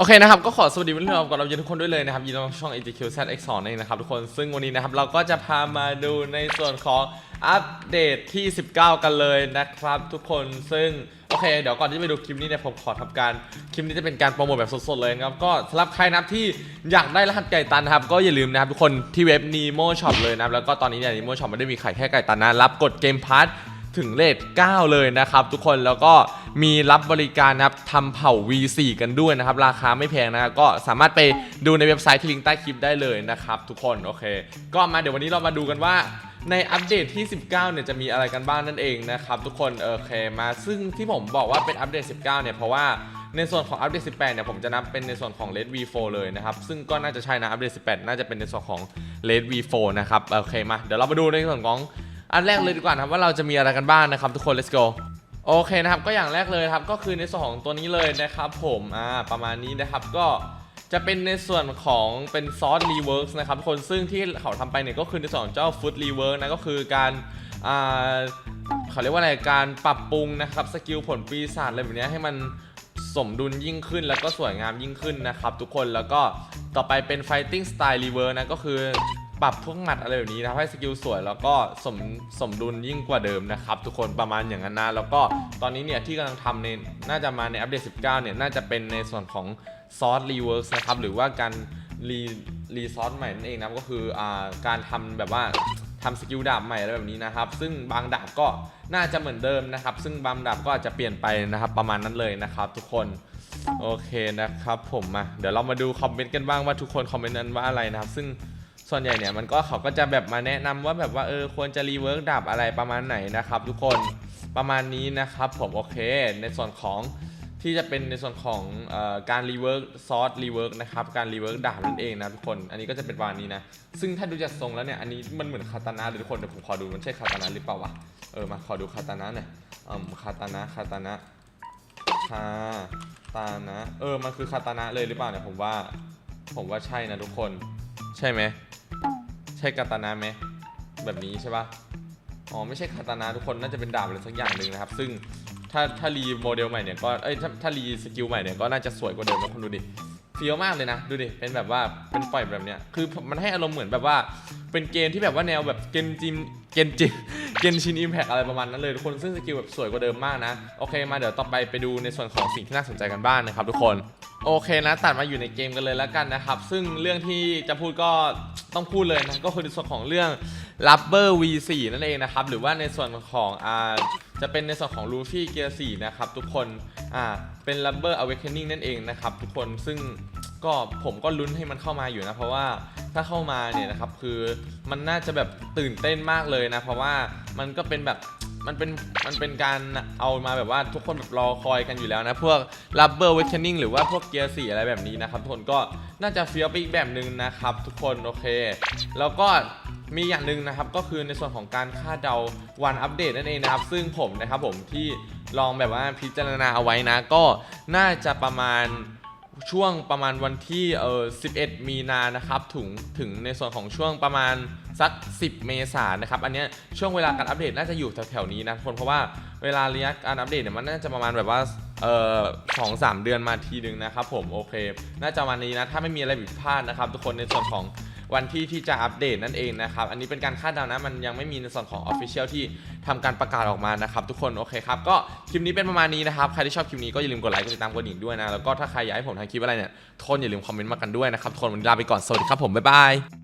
โอเคนะครับก็ขอสวัสดีเพื่อนๆก่อนเราเยนทุกคนด้วยเลยนะครับยินดีต้อนรับช่อง AGQ ZX2 นั่นเองนะครับทุกคนซึ่งวันนี้นะครับเราก็จะพามาดูในส่วนของอัปเดตที่ 19 กันเลยนะครับ ทุกคนซึ่งโอเค เดี๋ยวก่อนที่ไปดูคลิปนี้เนี่ยผมขอทำการคลิปนี้จะเป็นการโปรโมทแบบสดๆเลยนะครับก็สำหรับใครนะครับที่อยากได้รหัสไก่ตันนะครับก็อย่าลืมนะครับทุกคนที่เว็บ Nemo Shop เลยนะครับแล้วก็ตอนนี้เนี่ย Nemo Shop ไม่ได้มีขายแค่ไก่ตันนะรับกดเกมพาร์ท ถึงเลท9เลยนะครับทุกคนแล้วก็มีรับบริการนะครับทำเผ่า V4 กันด้วยนะครับ ราคาไม่แพงนะก็สามารถไปดูในเว็บไซต์ที่ลิงก์ใต้คลิปได้เลยนะครับทุกคนโอเค ก็มาเดี๋ยววันนี้เรามาดูกันว่าในอัปเดตที่ 19 เนี่ยจะมีอะไรกันบ้างนั่นเองนะครับทุกคนโอเคมาซึ่งที่ผมบอกว่าเป็นอัปเดต 19 เนี่ยเพราะว่าในส่วนของอัปเดต 18 เนี่ยผมจะนับเป็นในส่วนของ Red V4 เลยนะครับ ซึ่งก็น่าจะใช่นะอัปเดต 18 น่าจะเป็นในส่วนของ Red V4 นะครับ โอเคมา เดี๋ยวเรามาดูในส่วนของ อันแรกเลยดีกว่านะครับว่าเราจะมีอะไรกันบ้างนะครับทุกคน let's go โอเคนะครับก็อย่างแรกเลยครับก็คือในส่วนของตัวนี้เลยนะครับผมอ่าประมาณนี้นะครับก็จะเป็นในส่วนของเป็นซอสรีเวิร์กนะครับทุกคนซึ่งที่เขาทำไปเนี่ยก็คือในส่วนของเจ้าฟุตรีเวิร์กนะก็คือการอ่าเขาเรียกว่าอะไรการปรับปรุงนะครับสกิลผลปีศาจอะไรแบบนี้ให้มันสมดุลยิ่งขึ้นแล้วก็สวยงามยิ่งขึ้นนะครับทุกคนแล้วก็ต่อไปเป็น fighting style reverse นะก็คือ ปรับพวกหมัดอะไรแบบนี้นะให้สกิลสวยแล้วก็สมสมดุลยิ่งกว่าเดิมนะครับ ทุกคนประมาณอย่างนั้นนะแล้วก็ตอนนี้เนี่ยที่กำลังทำในน่าจะมาในอัปเดต 19 เนี่ยน่าจะเป็นในส่วนของซอสรีเวิร์สนะครับหรือว่าการรีรีซอสใหม่นั่นเองนะก็คืออ่าการทำแบบว่าทำสกิลดาบใหม่อะไรแบบนี้นะครับ ซึ่งบางดาบก็น่าจะเหมือนเดิมนะครับ ซึ่งบางดาบก็อาจจะเปลี่ยนไปนะครับประมาณนั้นเลยนะครับ ทุกคนโอเคนะครับผมมาเดี๋ยวเรามาดูคอมเมนต์กันบ้างว่าทุกคนคอมเมนต์นั้นว่าอะไรนะครับ ซึ่ง ส่วนใหญ่เนี่ยมันก็เขาก็จะแบบมาแนะนำว่าแบบว่าเออควรจะรีเวิร์กดับอะไรประมาณไหนนะครับทุกคนประมาณนี้นะครับผมโอเค ในส่วนของที่จะเป็นในส่วนของออการรีเวิร์กซอสรีเวิร์กนะครับการรีเวิร์กดาบนั่นเองนะทุกคนอันนี้ก็จะเป็นประมาณนี้นะ ซึ่งถ้าดูจากทรงแล้วเนี่ยอันนี้มันเหมือนคาตานะเลยทุกคนเดี๋ยวผมขอดูมันใช่คาตานะหรือเปล่าวะเออมาขอดูคาตานะหน่อยอืมคาตานะคาตานะคาตานะเออมันคือคาตานะเลยหรือเปล่าเนี่ยผมว่า ผมว่าใช่นะทุกคน ใช่ไหม ใช่คาตานะไหมแบบนี้ใช่ปะอ๋อไม่ใช่คาตานะทุกคนน่าจะเป็นดาบอะไรสักอย่างหนึ่งนะครับ ซึ่งถ้าถ้ารีโมเดลใหม่เนี่ยก็เอ้ยถ้าถ้ารีสกิลใหม่เนี่ยก็น่าจะสวยกว่าเดิมนะคุณดูดิเฟี้ยวมากเลยนะ ดูดิเป็นแบบว่าเป็นปล่อยแบบเนี้ยคือมันให้อารมณ์เหมือนแบบว่า เป็นเกมที่แบบว่าแนวแบบเกนจินเกนจิเกนชินอิมแพกอะไรประมาณนั้นเลยทุกคนซึ่งสกิลแบบสวยกว่าเดิมมากนะโอเคมาเดี๋ยวต่อไปไปดูในส่วนของสิ่งที่น่าสนใจกันบ้างนะครับทุกคน โอเคนะตัดมาอยู่ในเกมกันเลยแล้วกันนะครับ ซึ่งเรื่องที่จะพูดก็ต้องพูดเลยนะก็คือในส่วนของเรื่อง Rubber V4 นั่นเองนะครับ หรือว่าในส่วนของอ่าจะเป็นในส่วนของ Luffy Gear 4นะครับ ทุกคนอ่าเป็น Rubber Awakening นั่นเองนะครับทุกคนซึ่งก็ผมก็ลุ้นให้มันเข้ามาอยู่นะ เพราะว่าถ้าเข้ามาเนี่ยนะครับคือมันน่าจะแบบตื่นเต้นมากเลยนะ เพราะว่ามันก็เป็นแบบ มันเป็นมันเป็นการเอามาแบบว่าทุกคนแบบรอคอยกันอยู่แล้วนะ พวก Rubber Awakening หรือว่าพวกเกียร์สีอะไรแบบนี้นะครับทุกคนก็น่าจะเฟี้ยวไปอีกแบบหนึ่งนะครับ ทุกคนโอเค แล้วก็มีอย่างหนึ่งนะครับก็คือในส่วนของการคาดเดาวันอัปเดตนั่นเองนะครับ ซึ่งผมนะครับผมที่ลองแบบว่าพิจารณาเอาไว้นะ ก็น่าจะประมาณ ช่วงประมาณวันที่เออ11 มีนานะครับถึงถึงในส่วนของช่วงประมาณสัก 10 เมษายนนะครับ อันเนี้ยช่วงเวลาการอัปเดตน่าจะอยู่แถวๆนี้นะทุกคนเพราะว่าเวลาระยะการอัปเดตเนี่ยมันน่าจะประมาณแบบว่าเออสองสามเดือนมาทีนึงนะครับผมโอเค น่าจะวันนี้นะถ้าไม่มีอะไรผิดพลาดนะครับ ทุกคนในส่วนของ วันที่ที่จะอัปเดตนั่นเองนะครับ อันนี้เป็นการคาดเดานะ มันยังไม่มีในส่วนของ Official ที่ทำการประกาศออกมานะครับ ทุกคนโอเคครับ ก็คลิปนี้เป็นประมาณนี้นะครับ ใครที่ชอบคลิปนี้ก็อย่าลืมกดไลค์กดติดตามกดดิ่งด้วยนะ แล้วก็ถ้าใครอยากให้ผมทำคลิปอะไรเนี่ยทุกคนอย่าลืมคอมเมนต์มากันด้วยนะครับทุกคนวันนี้ลาไปก่อนสวัสดีครับผมบ๊ายบาย